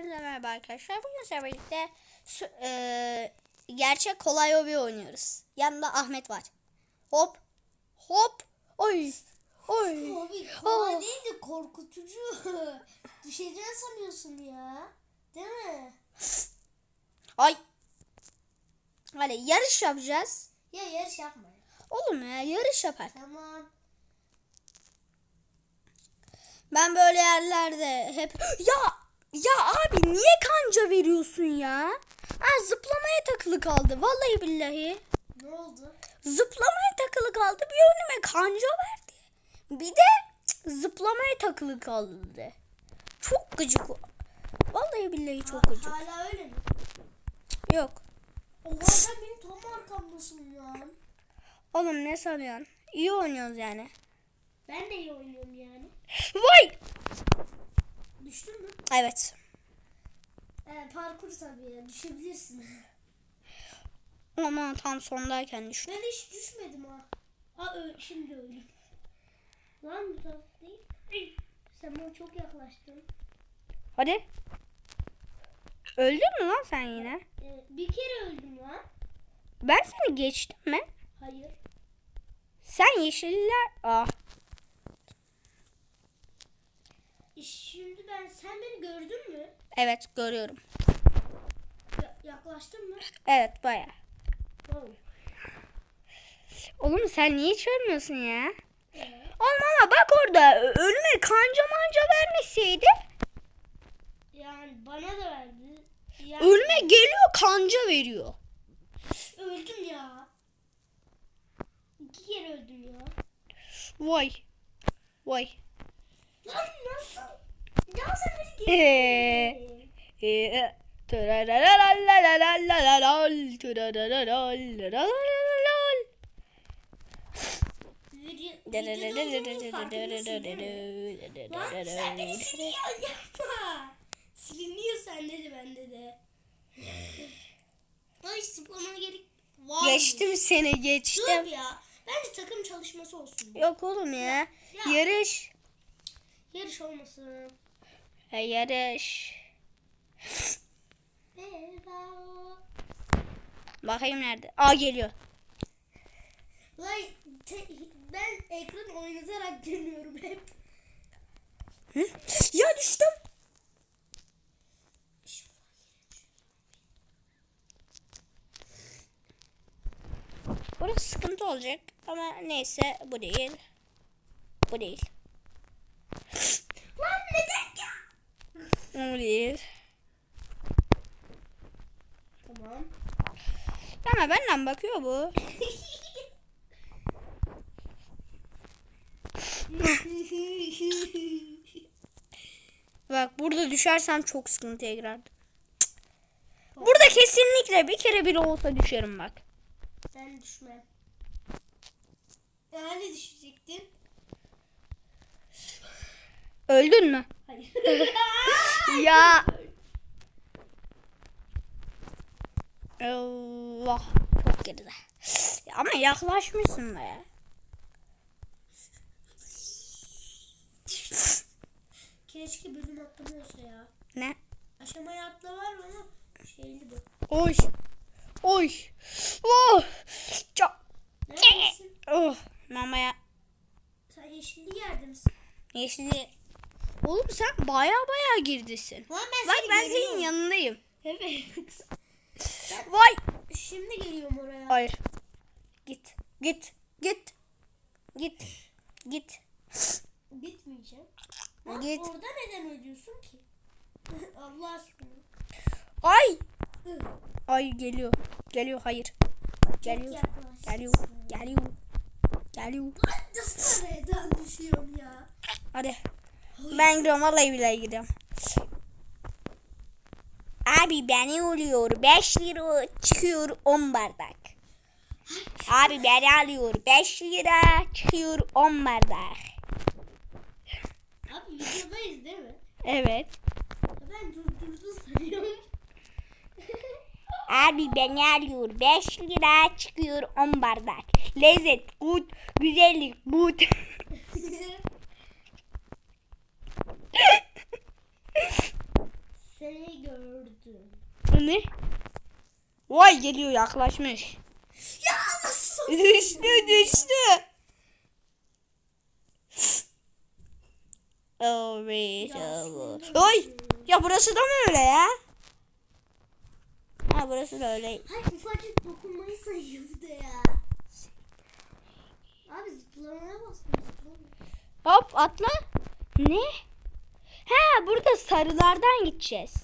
Hepinize merhaba arkadaşlar. Bugün sizlerle birlikte e, gerçek kolay hobi oynuyoruz. Yanında Ahmet var. Hop. Hop. Oy. Oy. Hobi oh. kolay oh. değil de korkutucu. Düşeceğini sanıyorsun ya. Değil mi? Ay. Hadi yarış yapacağız. Ya yarış yapma. Oğlum ya yarış yapar. Tamam. Ben böyle yerlerde hep ya ya abi niye kanca veriyorsun ya? Ha zıplamaya takılı kaldı. Vallahi billahi. Ne oldu? Zıplamaya takılı kaldı. Bir önüme kanca verdi. Bir de cık, zıplamaya takılı kaldı. Çok gıcık. Vallahi billahi çok ha, gıcık. Hala öyle mi? Yok. O Oha benim tam arkamdasın ya. Oğlum ne sanıyorsun? İyi oynuyoruz yani. Ben de iyi oynuyorum yani. Vay! Düştün mü? Evet. Ee, parkur tabii ya düşebilirsin. Ama tam sondayken düştüm. Ben hiç düşmedim ha. Aa şimdi öldüm. Lan bu taraf değil. Sen bana çok yaklaştın. Hadi. Öldün mü lan sen yine? Ee, bir kere öldüm lan. Ben seni geçtim mi? Hayır. Sen yeşiller... Ah Şimdi ben sen beni gördün mü? Evet görüyorum. Ya, yaklaştın mı? Evet baya. Wow. Oğlum sen niye çörmüyorsun ya? Evet. Oğlum ama bak orada ölme kanca manca vermeseydi. Yani bana da verdi. Yani... Ölme geliyor kanca veriyor. Öldüm ya. İki kere öldüm ya. Vay. Vay nasıl? Ya sen beni geri Lan sen beni siliyorsun yapma. Siliniyor sende de bende de. Ay sıplamana gerek var mı? Geçtim seni geçtim. Dur ya. Bence takım çalışması olsun. Yok oğlum ya. Ya. Yarış. Yarış olmasın. Ha, yarış. Bravo. Bakayım nerede. Aa geliyor. Lan ben ekran oynatarak dönüyorum hep. Hı? Ya düştüm. Burası sıkıntı olacak ama neyse bu değil. Bu değil. Lan neden ya? Değil. Tamam. Ama benden bakıyor bu. Bak burada düşersem çok sıkıntıya girerdim. Burada kesinlikle bir kere bile olsa düşerim bak. ben düşmem. Yani düşecektim. Öldün mü? Hayır. ya. Allah. Çok geride. Ya ama yaklaşmışsın be. Keşke bölüm atlama olsa ya. Ne? Aşamaya atla var ama şeyli bu. Oy. Oy. Oh. Çok. Neredesin? Oh. Mamaya Sen yeşilli yerde misin? yeşili. Oğlum sen baya baya girdisin. Lan ben Bak ben görüyorum. senin yanındayım. Evet. Vay. Şimdi geliyorum oraya. Hayır. Git. Git. Git. Git. Git. Gitmeyeceğim. Lan Git. orada neden ölüyorsun ki? Allah aşkına. Ay. Ay geliyor. Geliyor hayır. Geliyor. Geliyor. Geliyor. Geliyor. Nasıl düşüyorum ya? Hadi. Ben gidiyorum vallahi billahi gidiyorum. Abi beni oluyor. 5 lira çıkıyor 10 bardak. Abi beni alıyor. 5 lira çıkıyor 10 bardak. Abi videodayız değil mi? Evet. Ben durdurdum sanıyorum. Abi beni alıyor. 5 lira çıkıyor 10 bardak. Lezzet, good, güzellik, good. Seni Ne? Vay geliyor yaklaşmış. Ya nasıl? Düştü düştü. Evet. evet. Oy. Ya burası da mı öyle ya? Ha burası da öyle. Hayır ufacık dokunmayı sayıyordu ya. Abi zıplamaya bastım. Hop atla. Ne? Ha burada sarılardan gideceğiz.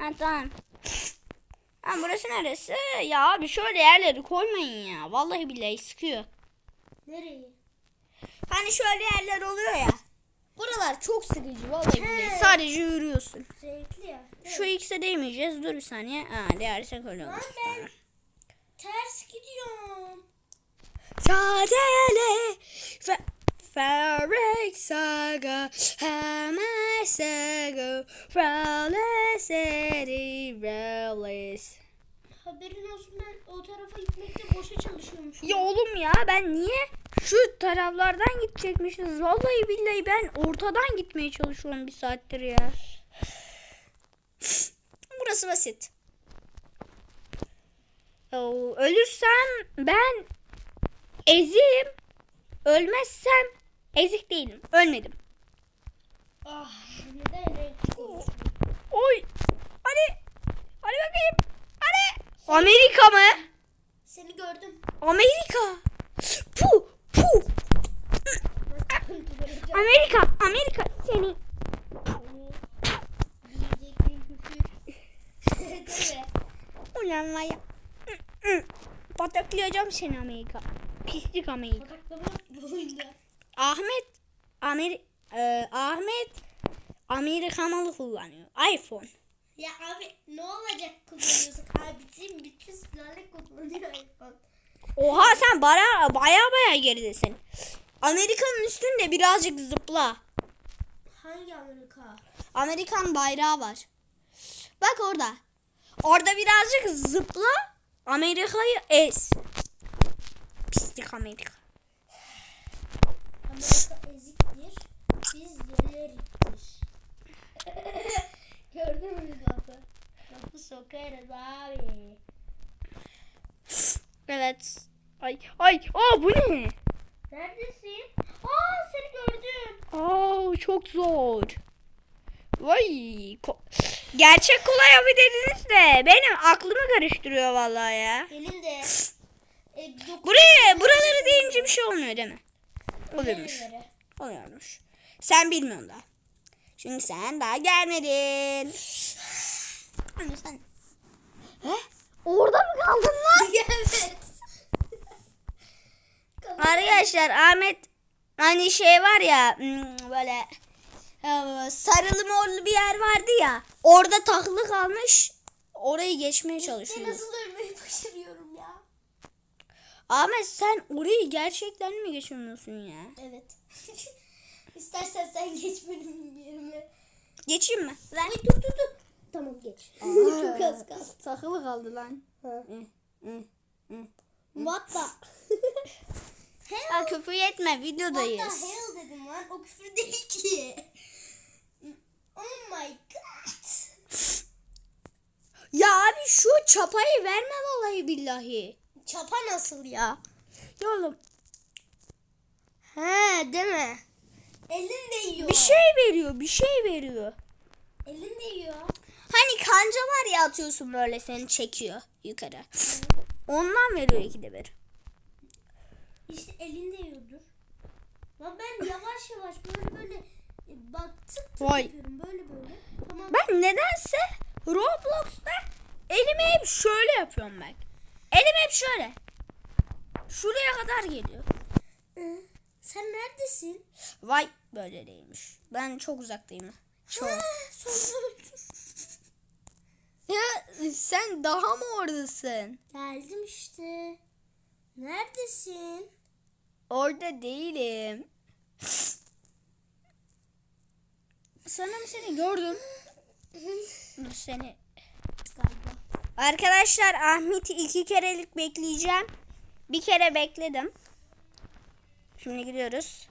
Ha tamam. Ha burası neresi? Ya abi şöyle yerleri koymayın ya. Vallahi billahi sıkıyor. Nereye? Hani şöyle yerler oluyor ya. Buralar çok sıkıcı vallahi billahi. Sadece yürüyorsun. Renkli ya. Şu ikisi değmeyeceğiz. Dur bir saniye. Ha değersek öyle olur. Lan ben ters gidiyorum. Şadele fe Ferrek saga Hemen saga Rales edi Rales Haberin olsun ben o tarafa gitmekte boşa çalışıyormuşum. Ya oğlum ya ben niye şu taraflardan gidecekmişiz? Vallahi billahi ben ortadan gitmeye çalışıyorum bir saattir ya. Burası basit. Ölürsem ben ezim. Ölmezsem ezik değilim. Ölmedim. Ah neden konuşuyorsun? Oy. Hadi. Hadi bakayım. Hadi. Amerika mı? Seni gördüm. Amerika. Pu. Pu. Amerika. Amerika. Seni. Ulan var ya. Pataklayacağım seni Amerika. Pislik Amerika. Pataklama bu oyunda. Ahmet. Amer e, Ahmet Amerikanalı kullanıyor. iPhone. Ya abi ne olacak kullanıyorsun? Abicim bütün sülale kullanıyor iPhone. Oha sen baya baya baya geridesin. Amerika'nın üstünde birazcık zıpla. Hangi Amerika? Amerikan bayrağı var. Bak orada. Orada birazcık zıpla. Amerika'yı ez. Pislik Amerika. Amerika eziktir. Biz yeleriktir. Gördün mü lafı? Lafı sokarız abi. Evet. Ay ay. Aa bu ne? Neredesin? Aa seni gördüm. Aa çok zor. Vay. ko- Gerçek kolay abi dediniz de benim aklımı karıştırıyor vallahi ya. Benim de. E, Buraya buraları deyince bir şey olmuyor değil mi? Oluyormuş. Oluyormuş. Sen bilmiyorsun daha. Çünkü sen daha gelmedin. Hani sen... He? Orada mı kaldın lan? evet. Arkadaşlar Ahmet hani şey var ya hmm, böyle e, sarılı morlu bir yer vardı ya. Orada takılı kalmış. Orayı geçmeye çalışıyor. nasıl ölmeyi başarıyorum? Ahmet sen orayı gerçekten mi geçemiyorsun ya? Evet. İstersen sen geç benim yerime. Geçeyim mi? Lan. Ay dur dur dur. Tamam geç. Çok az kaldı. Takılı kaldı lan. What the? Ha küfür etme What the videodayız. hell dedim lan. O küfür değil ki. Oh my god. Ya abi şu çapayı verme vallahi billahi. Çapa nasıl ya? Ya oğlum He değil mi? Elin değiyor. bir şey veriyor bir şey veriyor. Elin değiyor. Hani kanca var ya atıyorsun böyle seni çekiyor yukarı. Ondan veriyor ikide bir. İşte elin değiyordur. Lan ben yavaş yavaş böyle böyle e, bak tık tık Vay. yapıyorum böyle böyle. Tamam. Ben nedense Roblox'ta elimi hep şöyle yapıyorum bak. Elim hep şöyle. Şuraya kadar geliyor. Sen neredesin? Vay böyle değilmiş. Ben çok uzaktayım. Çok. Ya sen daha mı oradasın? Geldim işte. Neredesin? Orada değilim. Sanırım seni gördüm. Seni. Arkadaşlar Ahmet'i iki kerelik bekleyeceğim. Bir kere bekledim. Şimdi gidiyoruz.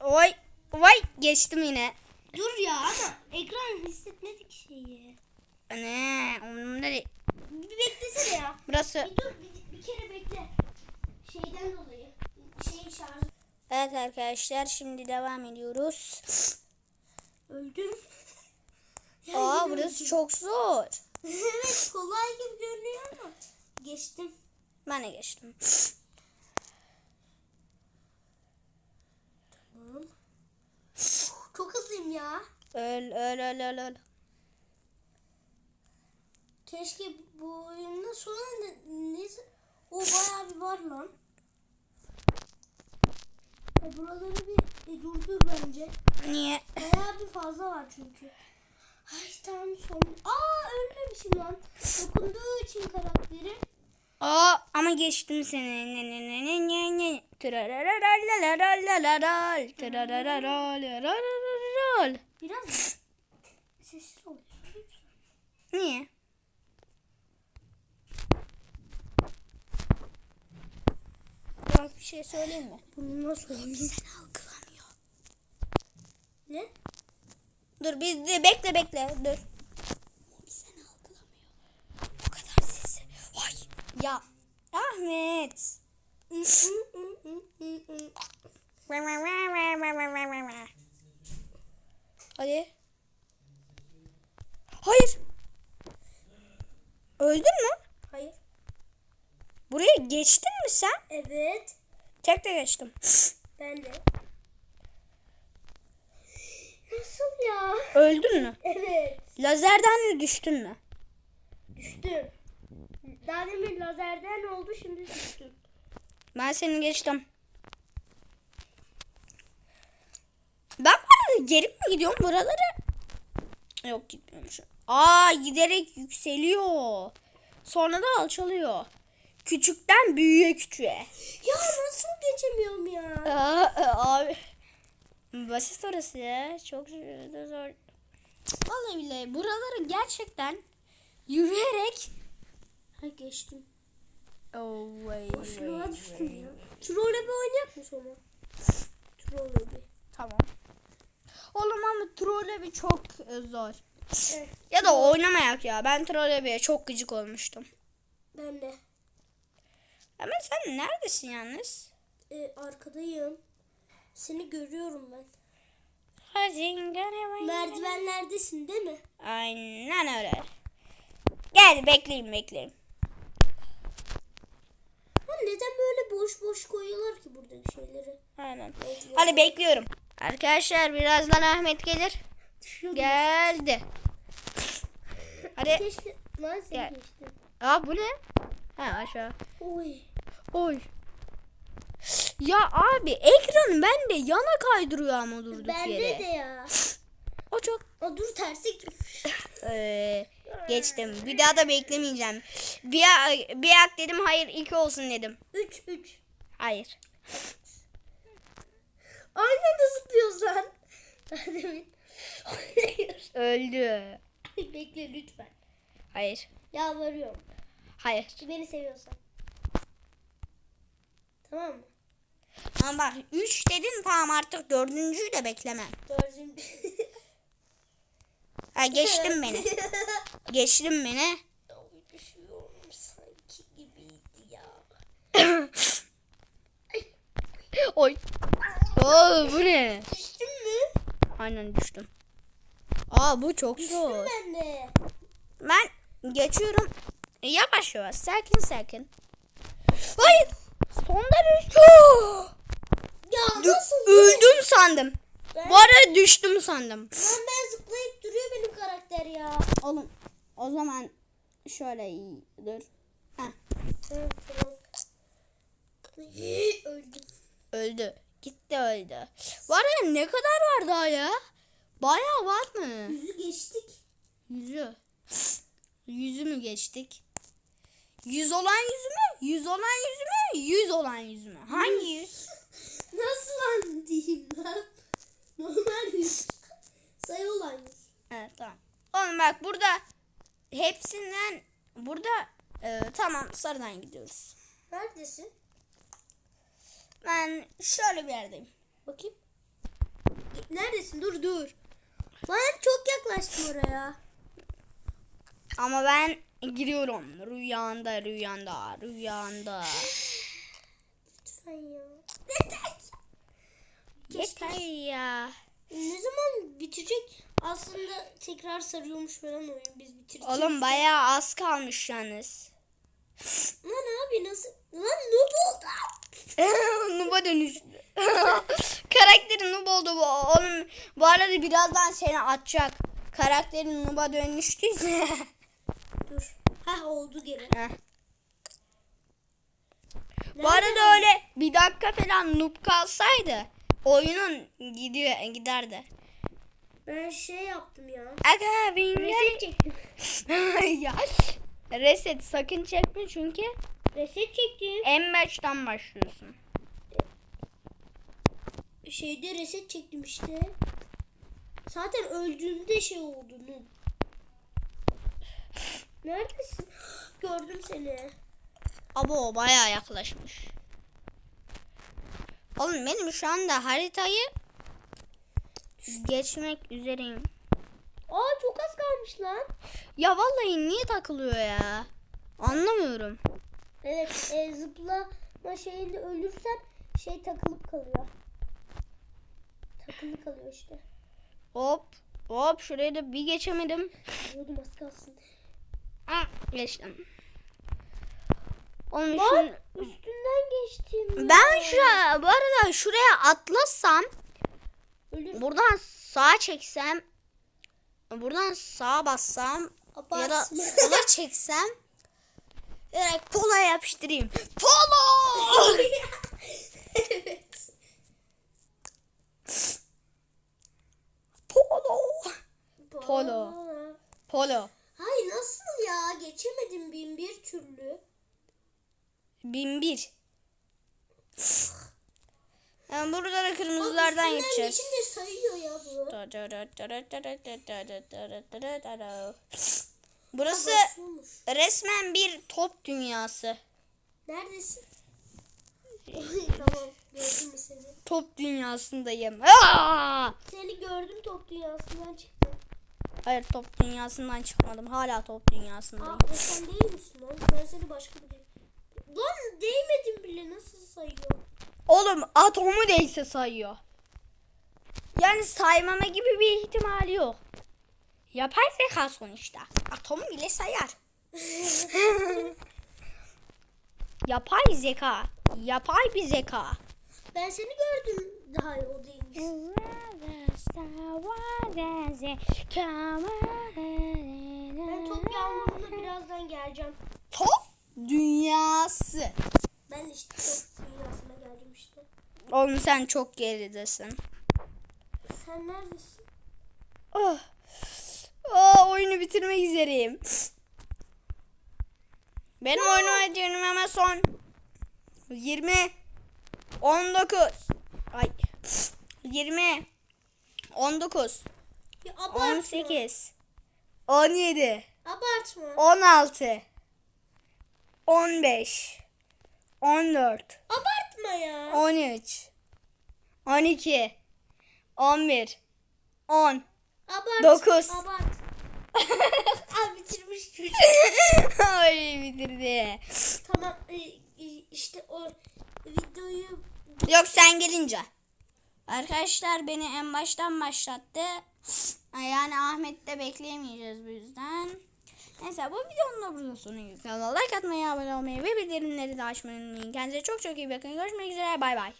Oy. Vay geçtim yine. Dur ya ama ekran hissetmedik şeyi. Ne? Umurumda değil. Bir beklesene ya. Burası. Bir dur bir, bir kere bekle. Şeyden dolayı. Şey şarj. Evet arkadaşlar şimdi devam ediyoruz. Öldüm. Aa burası çok zor. evet kolay gibi görünüyor ama. Geçtim. Ben de geçtim. Tamam. Çok hızlıyım ya. Öl öl öl öl öl. Keşke bu oyunda sonra ne, ne o bayağı bir var lan. E buraları bir e, durdur bence. Niye? Bayağı bir fazla var çünkü. Son. Aa ölmemişim lan. Dokunduğu için karakteri. Aa ama geçtim seni. Ne ne ne ne ne ne. Trararararararararar. Trarararararararar. Biraz sessiz ol. Niye? Bak bir şey söyleyeyim mi? Bunu nasıl oynayayım? Sen algılamıyor. Ne? Dur bir bekle bekle dur. Sen algılamıyor. O kadar sesi. Vay. Ya Ahmet. Hadi. Hayır. Öldün mü? Hayır. Buraya geçtin mi sen? Evet. Tek de geçtim. Ben de. Nasıl ya? Öldün mü? Evet. Lazerden mi düştün mü? Düştüm. Daha demin lazerden oldu şimdi düştüm. Ben seni geçtim. Ben bu arada geri mi gidiyorum buraları? Yok gitmiyorum şu. Aa giderek yükseliyor. Sonra da alçalıyor. Küçükten büyüğe küçüğe. Ya nasıl geçemiyorum ya? Aa, abi. Basit orası ya. Çok zor. Vallahi billahi buraları gerçekten yürüyerek Ha geçtim. Oh, wait, Boşluğa düştüm ya. Trolle bir oynayak mı sonra? Trolle bir. Tamam. Oğlum ama trolle bir çok e, zor. Evet. Ya da oynamayak ya. Ben trolle bir çok gıcık olmuştum. Ben de. Ama sen neredesin yalnız? Ee, arkadayım. Seni görüyorum ben. Merdiven. Merdivenlerdesin değil mi? Aynen öyle. Gel bekleyeyim bekleyeyim. Neden böyle boş boş koyuyorlar ki buradaki şeyleri? Aynen. Bekliyorum. Hadi bekliyorum. Arkadaşlar birazdan Ahmet gelir. Düşüyordum. Geldi. Hadi. Keşke lan seni Gel. geçtim. Aa bu ne? Ha aşağı. Oy. Oy. Ya abi ekranı bende yana kaydırıyor ama durduk Bende yere. de ya. O çok Aa, dur tersi. Ee, geçtim. Bir daha da beklemeyeceğim. Bir, bir ak dedim hayır iki olsun dedim. 3 3. Hayır. Aynen zıplıyoruz lan. Daha demin. Hayır. Öldü. Bekle lütfen. Hayır. Yalvarıyorum. Hayır. Beni seviyorsan. Tamam mı? Ama bak 3 dedin tamam artık dördüncüyü de beklemem. Dördüncü. Ha, geçtin beni. Geçtin beni. Düşüyorum sanki gibiydi ya. Oy. Oo, bu ne? Düştün mü? Aynen düştüm. Aa bu çok Düştüm zor. ben de. Ben geçiyorum. Yavaş yavaş sakin sakin. Hayır. Sonda düştüm. Ya Dü- nasıl? öldüm sandım. Ben, Bu arada düştüm sandım. Ben benim karakter ya. Oğlum o zaman şöyle iyi dur. Heh, Öldüm. öldü. Gitti öldü. Var ya ne kadar var daha ya? Bayağı var mı? Yüzü geçtik. Yüzü. Yüzü mü geçtik? Yüz olan yüzü mü? Yüz olan yüzü mü? Yüz olan yüzü mü? Hangi yüz? Nasıl lan diyeyim lan? Normal yüz. Sayı olan yüz. Evet tamam. Oğlum bak burada hepsinden burada e, tamam sarıdan gidiyoruz. Neredesin? Ben şöyle bir yerdeyim. Bakayım. Neredesin? Dur dur. açtım oraya. Ama ben giriyorum. Rüyanda, rüyanda, rüyanda. Lütfen ya. Yeter ya. Ne zaman bitecek? Aslında tekrar sarıyormuş falan oyun biz bitireceğiz. Oğlum bayağı az kalmış yalnız. Lan abi nasıl? Lan noob oldu. Nuba dönüştü. Karakterin Nub oldu bu. Oğlum bu arada birazdan seni atacak. Karakterin Nub'a dönüştüyse. Dur. Hah oldu geri. Heh. bu arada öyle bir dakika falan Nub kalsaydı oyunun gidiyor giderdi. Ben şey yaptım ya. Aga bin Reset çektim. ya. Reset sakın çekme çünkü Reset çektim. en baştan başlıyorsun. Şeyde reset çektim işte. Zaten öldüğümde şey oldu. Neredesin? Gördüm seni. Abo bayağı yaklaşmış. Oğlum benim şu anda haritayı geçmek üzereyim. Aa çok az kalmış lan. Ya vallahi niye takılıyor ya? Anlamıyorum. Evet e, zıplama şeyinde ölürsen şey takılıp kalıyor. Takılı kalıyor işte. Hop hop şuraya da bir geçemedim. Diyordum az kalsın. Ah, geçtim. Oğlum Lan şu- üstünden geçtim. ben ya. şu bu arada şuraya atlasam Ölür. buradan sağa çeksem buradan sağa bassam ya da Abartma. sola çeksem direkt pola yapıştırayım. Polo! evet. Polo! Polo. Polo. Hay nasıl ya? Geçemedim bin bir türlü. Bin bir. Yani burada da kırmızılardan geçeceğiz. geçince sayıyor ya bu. Burası resmen bir top dünyası. Neredesin? tamam gördüm mü seni? Top dünyasındayım. Aa! Seni gördüm top dünyasından çıktım. Hayır top dünyasından çıkmadım. Hala top dünyasındayım. Aa sen değil misin lan? Ben seni başka bir... Lan değmedim bile nasıl sayıyor? Oğlum atomu değse sayıyor. Yani saymama gibi bir ihtimali yok. Yapay zeka sonuçta. Atomu bile sayar. Yapay zeka. Yapay bir zeka. Ben seni gördüm daha o değilmiş. Ben top yağmuruna birazdan geleceğim. Top dünyası. Ben işte top. Oğlum sen çok geridesin. Sen neredesin? Oh. Oh, oyunu bitirmek üzereyim. Benim oyunu ediyorum hemen son. 20 19 Ay 20 19 Ya abartma. 18 17 Abartma. 16 15 14 Abartma ya. 13 12 11 10 Abart. Dokuz. Abart. Aa bitirmiş çocuk. Ay bitirdi. Tamam e, e, işte o videoyu Yok sen gelince. Arkadaşlar beni en baştan başlattı. Yani Ahmet de bekleyemeyeceğiz bu yüzden. Neyse bu videonun da burada sonu like atmayı, abone olmayı ve bildirimleri de açmayı unutmayın. Kendinize çok çok iyi bakın. Görüşmek üzere. Bay bay.